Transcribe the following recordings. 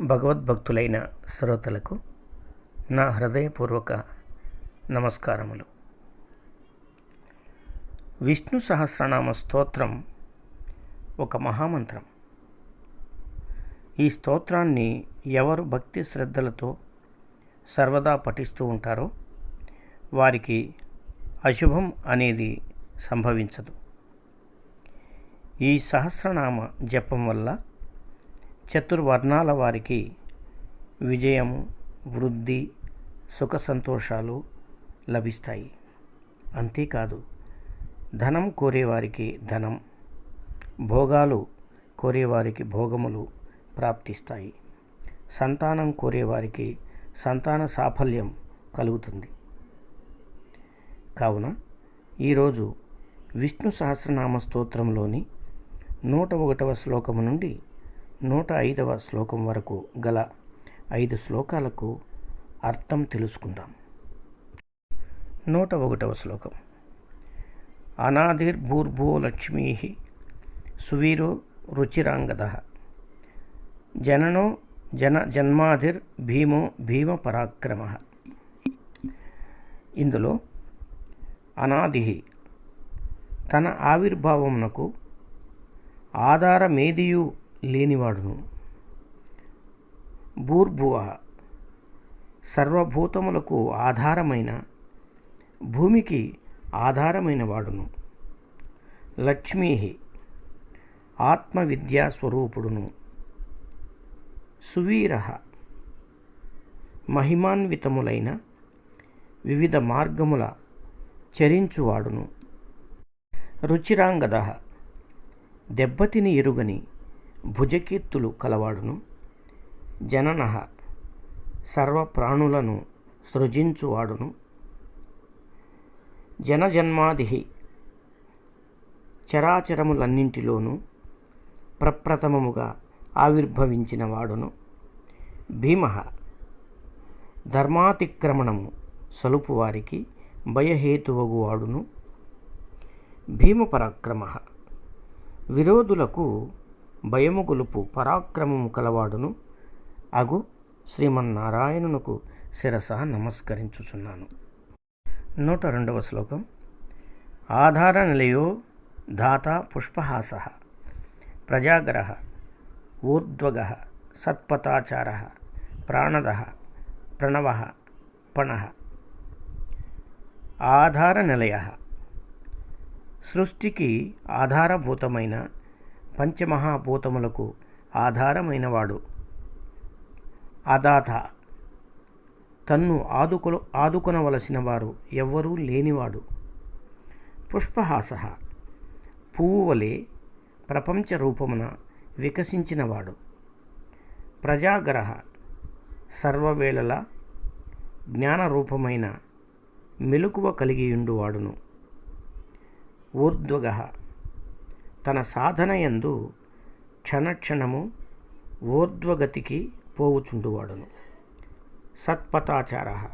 భగవద్భక్తులైన శ్రోతలకు నా హృదయపూర్వక నమస్కారములు. విష్ణు సహస్రనామ స్తోత్రం ఒక మహామంత్రం. ఈ స్తోత్రాన్ని ఎవరు భక్తి శ్రద్ధలతో సర్వదా పఠిస్తూ ఉంటారో వారికి అశుభం అనేది సంభవించదు. ఈ సహస్రనామ జపం వల్ల చతుర్వర్ణాల వారికి విజయము వృద్ధి సుఖ సంతోషాలు లభిస్తాయి. అంతేకాదు ధనం కోరేవారికి ధనం భోగాలు కోరేవారికి భోగములు ప్రాప్తిస్తాయి. సంతానం కోరేవారికి సంతాన సాఫల్యం కలుగుతుంది. కావున ఈరోజు విష్ణు సహస్రనామ స్తోత్రంలోని నూట ఒకటవ శ్లోకము నుండి నూట ఐదవ శ్లోకం వరకు గల ఐదు శ్లోకాలకు అర్థం తెలుసుకుందాం. నూట ఒకటవ శ్లోకం. అనాదిర్భూర్భో లక్ష్మీ సువీరో రుచిరాంగద. జననో జన జన్మాధిర్ భీమో భీమ పరాక్రమ. ఇందులో అనాది తన ఆవిర్భావమునకు ఆధారమేదియు లేనివాడును. భూర్భువ సర్వభూతములకు ఆధారమైన భూమికి ఆధారమైన వాడును. లక్ష్మీ ఆత్మవిద్యా స్వరూపుడును సువీర మహిమాన్వితములైన వివిధ మార్గముల చరించువాడును. రుచిరాంగద దెబ్బతిని ఎరుగని భుజకీర్తులు కలవాడును. జనన సర్వప్రాణులను సృజించువాడును. జనజన్మాది చరాచరములన్నింటిలోనూ ప్రప్రథమముగా ఆవిర్భవించిన వాడును భీమ ధర్మాతిక్రమణము సలుపు వారికి భయహేతువగువాడును. భీమపరాక్రమ విరోధులకు భయము గొలుపు పరాక్రమము కలవాడును. అగు శ్రీమన్నారాయణునకు శిరస నమస్కరించుచున్నాను. నూట రెండవ శ్లోకం. ఆధార నిలయో ధాత పుష్పహాస ప్రజాగర ఊర్ధ్వగ సత్పతాచార ప్రాణద ప్రణవ పణ ఆధార నిలయ సృష్టికి ఆధారభూతమైన పంచమహాభూతములకు ఆధారమైనవాడు. అదాత తన్ను ఆదుకొ ఆదుకొనవలసిన వారు ఎవ్వరూ లేనివాడు. పుష్పహాస. పువ్వు వలె ప్రపంచ రూపమున వికసించినవాడు. ప్రజాగ్రహ. సర్వవేళల జ్ఞానరూపమైన మెలకువ కలిగియుండువాడును. ఊర్ధ్వగ తన సాధనయందు క్షణక్షణము ఊర్ధ్వగతికి పోవుచుండువాడును. సత్పథాచార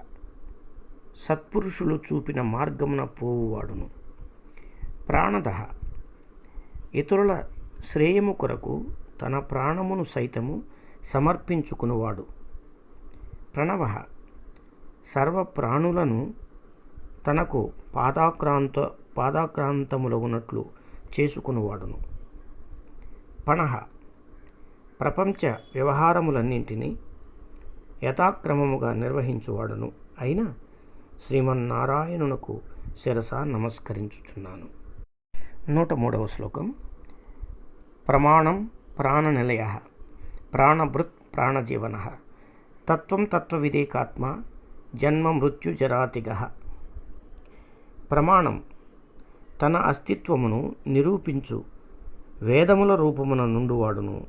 సత్పురుషులు చూపిన మార్గమున పోవువాడును. ప్రాణద ఇతరుల శ్రేయము కొరకు తన ప్రాణమును సైతము సమర్పించుకునివాడు. ప్రణవ సర్వ ప్రాణులను తనకు పాదాక్రాంత పాదాక్రాంతములగునట్లు చేసుకునివాడును. పణహ. ప్రపంచ వ్యవహారములన్నింటినీ యథాక్రమముగా నిర్వహించువాడును. అయిన శ్రీమన్నారాయణునకు శిరస నమస్కరించుచున్నాను. నూట మూడవ శ్లోకం. ప్రమాణం ప్రాణనిలయ. ప్రాణభృత్ ప్రాణజీవన. తత్వం తత్వవిదేకాత్మ జన్మ మృత్యుజరాతిగ. ప్రమాణం. తన అస్తిత్వమును నిరూపించు. వేదముల రూపమున నుండువాడును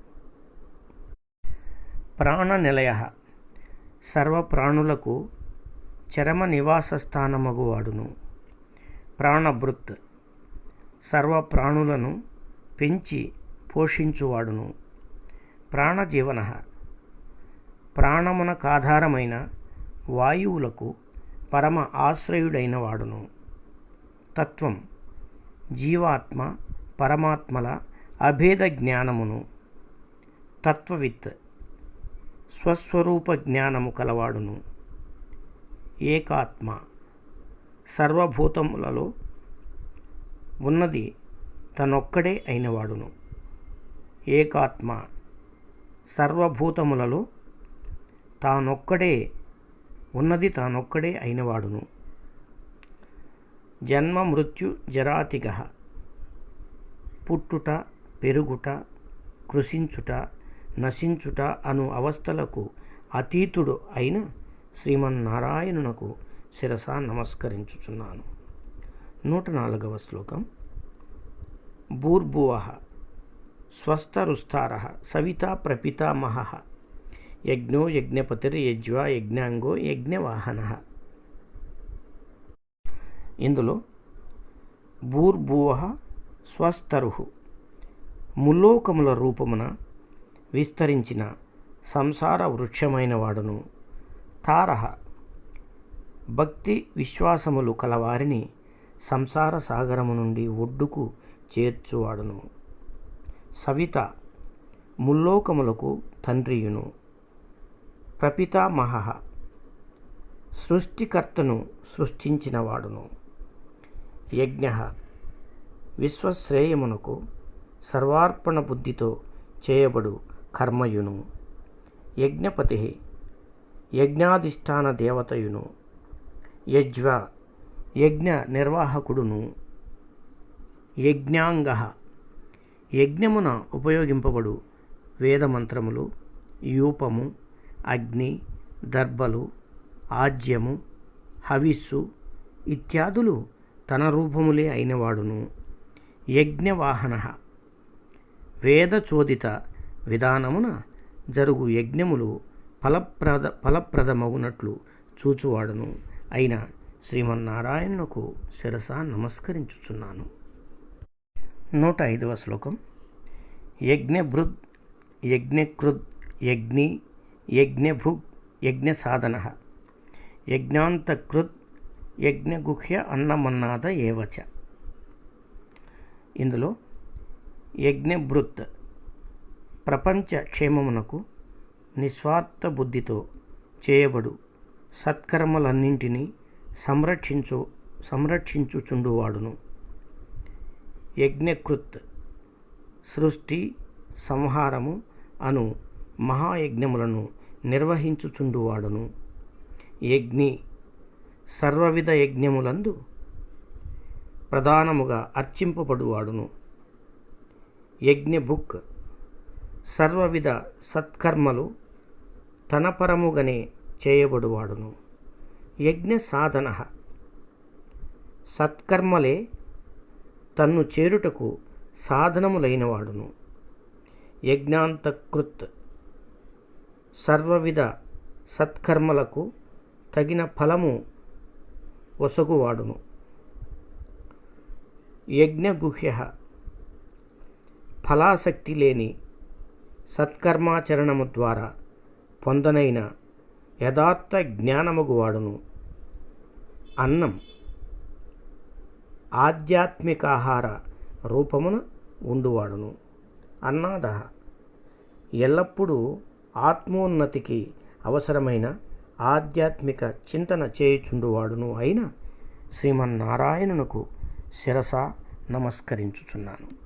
ప్రాణనిలయ సర్వప్రాణులకు చరమ నివాస స్థానమగువాడును ప్రాణభృత్ సర్వప్రాణులను పెంచి పోషించువాడును ప్రాణజీవన ప్రాణమునకాధారమైన వాయువులకు పరమ ఆశ్రయుడైన వాడును. తత్వం జీవాత్మ పరమాత్మల అభేద జ్ఞానమును. తత్వవిత్ స్వస్వరూప జ్ఞానము కలవాడును. ఏకాత్మ సర్వభూతములలో ఉన్నది తనొక్కడే అయినవాడును. ఏకాత్మ సర్వభూతములలో తానొక్కడే ఉన్నది తానొక్కడే అయినవాడును. జన్మ మృత్యు జరాతిగ. పుట్టుట పెరుగుట కృషించుట నశించుట అను అవస్థలకు అతీతుడు అయిన శ్రీమన్నారాయణునకు శిరస నమస్కరించుచున్నాను. నూట నాలుగవ శ్లోకం. భూర్భువ స్వస్థరుస్తార సవితా ప్రపితామహ. యజ్ఞో యజ్ఞపతిర్యజ్వా యజ్ఞాంగో యజ్ఞవాహన. ఇందులో భూర్భువ స్వస్తరు ముల్లోకముల రూపమున విస్తరించిన సంసార వృక్షమైన వాడును. తారహ భక్తి విశ్వాసములు కలవారిని సంసార సాగరము నుండి ఒడ్డుకు చేర్చువాడును. సవిత ముల్లోకములకు తండ్రియును. ప్రపితామహ సృష్టికర్తను సృష్టించినవాడును. యజ్ఞ. విశ్వశ్రేయమునకు సర్వార్పణ బుద్ధితో చేయబడు కర్మయును. యజ్ఞపతి యజ్ఞాధిష్టాన దేవతయును. యజ్వ యజ్ఞ నిర్వాహకుడును. యజ్ఞాంగ యజ్ఞమున ఉపయోగింపబడు వేదమంత్రములు యూపము అగ్ని దర్భలు ఆజ్యము హవిస్సు ఇత్యాదులు తన రూపములే అయినవాడును. యజ్ఞవాహన. వేదచోదిత విధానమున జరుగు యజ్ఞములు ఫలప్రద ఫలప్రదమగునట్లు చూచువాడును. అయిన శ్రీమన్నారాయణకు శిరస నమస్కరించుచున్నాను. నూట ఐదవ శ్లోకం. యజ్ఞభృద్ యజ్ఞకృద్ యజ్ఞి యజ్ఞభుగ్ యజ్ఞ సాధన యజ్ఞాంతకృత్ యజ్ఞగుహ్య అన్నమన్నాద ఏవచ? ఇందులో యజ్ఞభృత్ ప్రపంచ క్షేమమునకు నిస్వార్థ బుద్ధితో చేయబడు సత్కర్మలన్నింటినీ సంరక్షించు సంరక్షించుచుండువాడును. యజ్ఞకృత్ సృష్టి సంహారము అను మహాయజ్ఞములను నిర్వహించుచుండువాడును. యజ్ఞి సర్వవిధ యజ్ఞములందు ప్రధానముగా అర్చింపబడువాడును. యజ్ఞభుక్ సర్వవిధ సత్కర్మలు తనపరముగానే చేయబడువాడును. యజ్ఞ సాధన సత్కర్మలే తన్ను చేరుటకు సాధనములైనవాడును. యజ్ఞాంతకృత్ సర్వవిధ సత్కర్మలకు తగిన ఫలము వసగువాడును యజ్ఞగుహ్య ఫలాసక్తి లేని సత్కర్మాచరణము ద్వారా పొందనైన యథార్థ జ్ఞానమగువాడును అన్నం ఆధ్యాత్మికాహార రూపమున ఉండువాడును. అన్నాద ఎల్లప్పుడూ ఆత్మోన్నతికి అవసరమైన ఆధ్యాత్మిక చింతన చేయుచుండువాడును అయిన శ్రీమన్నారాయణునకు శిరస నమస్కరించుచున్నాను.